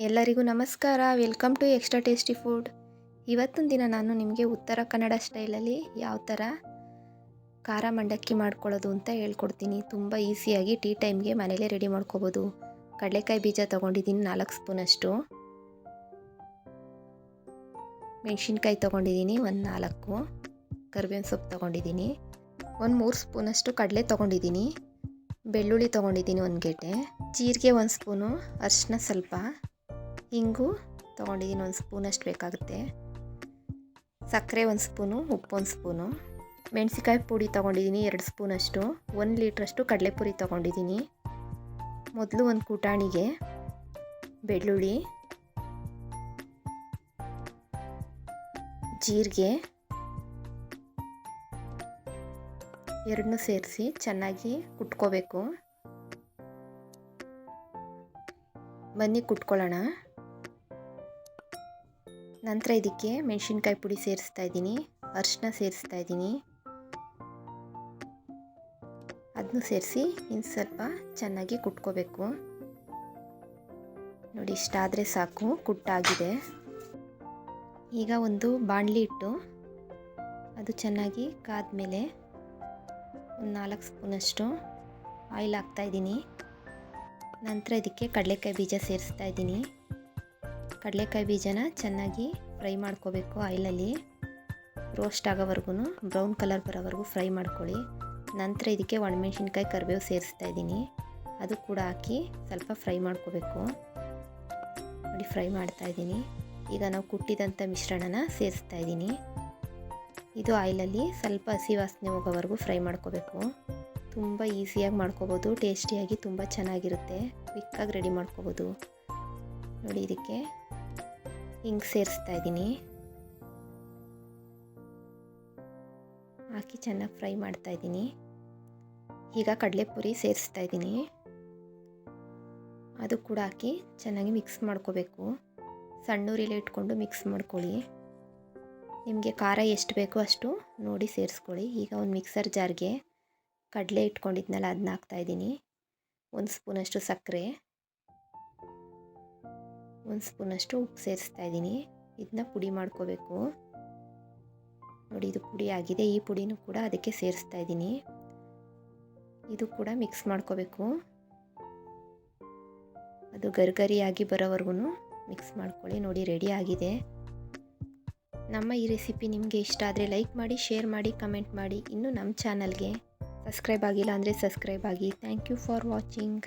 ಎಲ್ಲರಿಗೂ ನಮಸ್ಕಾರ. Welcome to extra tasty food. ಇವತ್ತಿನ ದಿನ ನಾನು ನಿಮಗೆ ಉತ್ತರ ಕನ್ನಡ ಸ್ಟೈಲಲ್ಲಿ ಯಾವ ಥರ ಖಾರ ಮಂಡಕ್ಕಿ ಮಾಡ್ಕೊಳ್ಳೋದು ಅಂತ ಹೇಳ್ಕೊಡ್ತೀನಿ. ತುಂಬ ಈಸಿಯಾಗಿ ಟೀ ಟೈಮ್ಗೆ ಮನೇಲೇ ರೆಡಿ ಮಾಡ್ಕೋಬೋದು. ಕಡಲೆಕಾಯಿ ಬೀಜ ತೊಗೊಂಡಿದ್ದೀನಿ ನಾಲ್ಕು ಸ್ಪೂನಷ್ಟು. ಮೆಣಸಿನ್ಕಾಯಿ ತೊಗೊಂಡಿದ್ದೀನಿ ಒಂದು ನಾಲ್ಕು. ಕರಿಬೇವಿನ ಸೊಪ್ಪು ತೊಗೊಂಡಿದ್ದೀನಿ ಒಂದು ಮೂರು ಸ್ಪೂನಷ್ಟು ಕಡಲೆ ತೊಗೊಂಡಿದ್ದೀನಿ. ಬೆಳ್ಳುಳ್ಳಿ ತೊಗೊಂಡಿದ್ದೀನಿ ಒಂದು ಗೆಡ್ಡೆ. ಜೀರಿಗೆ ಒಂದು ಸ್ಪೂನು ಅರಿಶಿನ ಸ್ವಲ್ಪ. ಹಿಂಗು ತೊಗೊಂಡಿದ್ದೀನಿ ಒಂದು ಸ್ಪೂನಷ್ಟು ಬೇಕಾಗುತ್ತೆ. ಸಕ್ಕರೆ ಒಂದು ಸ್ಪೂನು, ಉಪ್ಪು ಒಂದು ಸ್ಪೂನು. ಮೆಣಸಿಕಾಯಿ ಪುಡಿ ತೊಗೊಂಡಿದ್ದೀನಿ ಎರಡು ಸ್ಪೂನಷ್ಟು ಒಂದು ಲೀಟ್ರಷ್ಟು ಕಡಲೆಪುರಿ ತೊಗೊಂಡಿದ್ದೀನಿ. ಮೊದಲು ಒಂದು ಕೂಟಾಣಿಗೆ ಬೆಳ್ಳುಳ್ಳಿ, ಜೀರಿಗೆ, ಎರಡನ್ನೂ ಸೇರಿಸಿ ಚೆನ್ನಾಗಿ ಕುಟ್ಕೋಬೇಕು. ಬನ್ನಿ ಕುಟ್ಕೊಳ್ಳೋಣ. ನಂತರ ಇದಕ್ಕೆ ಮೆಣಸಿನ್ಕಾಯಿ ಪುಡಿ ಸೇರಿಸ್ತಾ ಇದ್ದೀನಿ, ಅರಿಶಿನ ಸೇರಿಸ್ತಾ ಇದ್ದೀನಿ. ಅದನ್ನು ಸೇರಿಸಿ ಇನ್ನು ಸ್ವಲ್ಪ ಚೆನ್ನಾಗಿ ಕುಟ್ಕೋಬೇಕು. ನೋಡಿ ಇಷ್ಟಾದರೆ ಸಾಕು, ಕುಟ್ಟಾಗಿದೆ. ಈಗ ಒಂದು ಬಾಣಲಿ ಇಟ್ಟು ಅದು ಚೆನ್ನಾಗಿ ಕಾದ್ಮೇಲೆ ಒಂದು ನಾಲ್ಕು ಸ್ಪೂನಷ್ಟು ಆಯಿಲ್ ಹಾಕ್ತಾಯಿದ್ದೀನಿ ನಂತರ ಇದಕ್ಕೆ ಕಡಲೆಕಾಯಿ ಬೀಜ ಸೇರಿಸ್ತಾ ಇದ್ದೀನಿ. ಕಡಲೆಕಾಯಿ ಬೀಜನ ಚೆನ್ನಾಗಿ ಫ್ರೈ ಮಾಡ್ಕೋಬೇಕು ಆಯಿಲಲ್ಲಿ. ರೋಸ್ಟ್ ಆಗೋವರೆಗೂ ಬ್ರೌನ್ ಕಲರ್ ಬರೋವರೆಗೂ ಫ್ರೈ ಮಾಡ್ಕೊಳ್ಳಿ. ನಂತರ ಇದಕ್ಕೆ ಒಣಮೆಣ್ಸಿನ್ಕಾಯಿ ಕರಿಬೇವು ಸೇರಿಸ್ತಾ ಇದ್ದೀನಿ. ಅದು ಕೂಡ ಹಾಕಿ ಸ್ವಲ್ಪ ಫ್ರೈ ಮಾಡ್ಕೋಬೇಕು. ನೋಡಿ, ಫ್ರೈ ಮಾಡ್ತಾ ಇದ್ದೀನಿ. ಈಗ ನಾವು ಕುಟ್ಟಿದಂಥ ಮಿಶ್ರಣನ ಸೇರಿಸ್ತಾ ಇದ್ದೀನಿ. ಇದು ಆಯಿಲಲ್ಲಿ ಸ್ವಲ್ಪ ಹಸಿ ವಾಸನೆ ಹೋಗೋವರೆಗೂ ಫ್ರೈ ಮಾಡ್ಕೋಬೇಕು. ತುಂಬ ಈಸಿಯಾಗಿ ಮಾಡ್ಕೋಬೋದು, ಟೇಸ್ಟಿಯಾಗಿ ತುಂಬ ಚೆನ್ನಾಗಿರುತ್ತೆ. ಕ್ವಿಕ್ಕಾಗಿ ರೆಡಿ ಮಾಡ್ಕೋಬೋದು. ನೋಡಿ, ಇದಕ್ಕೆ ಹಿಂಗೆ ಸೇರಿಸ್ತಾ ಇದ್ದೀನಿ. ಹಾಕಿ ಚೆನ್ನಾಗಿ ಫ್ರೈ ಮಾಡ್ತಾ ಇದ್ದೀನಿ. ಈಗ ಕಡಲೆಪುರಿ ಸೇರಿಸ್ತಾ ಇದ್ದೀನಿ. ಅದು ಕೂಡ ಹಾಕಿ ಚೆನ್ನಾಗಿ ಮಿಕ್ಸ್ ಮಾಡ್ಕೋಬೇಕು. ಸಣ್ಣೂರಿಲೆ ಇಟ್ಕೊಂಡು ಮಿಕ್ಸ್ ಮಾಡ್ಕೊಳ್ಳಿ. ನಿಮಗೆ ಖಾರ ಎಷ್ಟು ಬೇಕೋ ಅಷ್ಟು ನೋಡಿ ಸೇರಿಸ್ಕೊಳ್ಳಿ. ಈಗ ಒಂದು ಮಿಕ್ಸರ್ ಜಾರ್ಗೆ ಕಡಲೆ ಇಟ್ಕೊಂಡಿದ್ನಲ್ಲ ಅದನ್ನ ಹಾಕ್ತಾಯಿದ್ದೀನಿ ಒಂದು ಸ್ಪೂನಷ್ಟು ಸಕ್ಕರೆ. ಒಂದು ಸ್ಪೂನಷ್ಟು ಉಪ್ಪು ಸೇರಿಸ್ತಾ ಇದ್ದೀನಿ. ಇದನ್ನ ಪುಡಿ ಮಾಡ್ಕೋಬೇಕು. ನೋಡಿ, ಇದು ಪುಡಿ ಆಗಿದೆ. ಈ ಪುಡಿನೂ ಕೂಡ ಅದಕ್ಕೆ ಸೇರಿಸ್ತಾ ಇದ್ದೀನಿ. ಇದು ಕೂಡ ಮಿಕ್ಸ್ ಮಾಡ್ಕೋಬೇಕು. ಅದು ಗರ್ಗರಿಯಾಗಿ ಬರೋವರೆಗೂ ಮಿಕ್ಸ್ ಮಾಡ್ಕೊಳ್ಳಿ. ನೋಡಿ ರೆಡಿ ಆಗಿದೆ. ನಮ್ಮ ಈ ರೆಸಿಪಿ ನಿಮಗೆ ಇಷ್ಟ ಆದರೆ ಲೈಕ್ ಮಾಡಿ ಶೇರ್ ಮಾಡಿ ಕಮೆಂಟ್ ಮಾಡಿ. ಇನ್ನೂ ನಮ್ಮ ಚಾನಲ್ಗೆ ಸಬ್ಸ್ಕ್ರೈಬ್ ಆಗಿಲ್ಲ ಅಂದರೆ ಸಬ್ಸ್ಕ್ರೈಬ್ ಆಗಿ. Thank you for watching